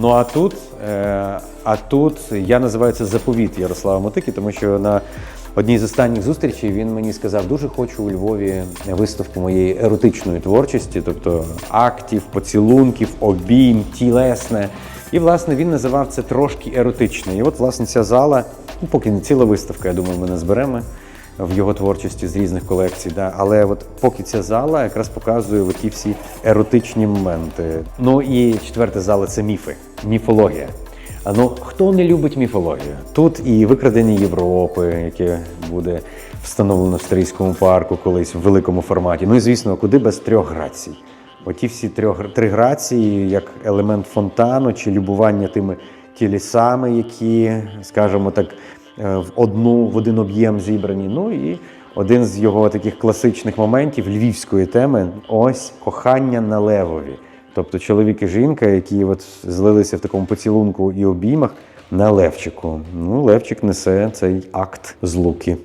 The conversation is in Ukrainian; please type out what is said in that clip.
Ну а тут, е, а тут я називаю це заповіт Ярослава Мотики, тому що на одній з останніх зустрічей він мені сказав, дуже хочу у Львові виставку моєї еротичної творчості, тобто актів, поцілунків, обійм, тілесне. І власне він називав це трошки еротично. І от власне ця зала, ну поки не ціла виставка, я думаю, ми не зберемо в його творчості з різних колекцій. Да? Але от поки ця зала якраз показує ті всі еротичні моменти. Ну і четверта зала це міфи, міфологія. Ну хто не любить міфологію? Тут і викрадення Європи, яке буде встановлено в Стрийському парку колись в великому форматі. Ну і звісно, куди без трьох грацій. Оті всі трьох три грації, як елемент фонтану чи любування тими тілісами, які, скажімо так, е, в одну в один об'єм зібрані. Ну і один з його таких класичних моментів львівської теми ось кохання на левові. Тобто чоловік і жінка, які от злилися в такому поцілунку і обіймах на Левчику. Ну, Левчик несе цей акт злуки.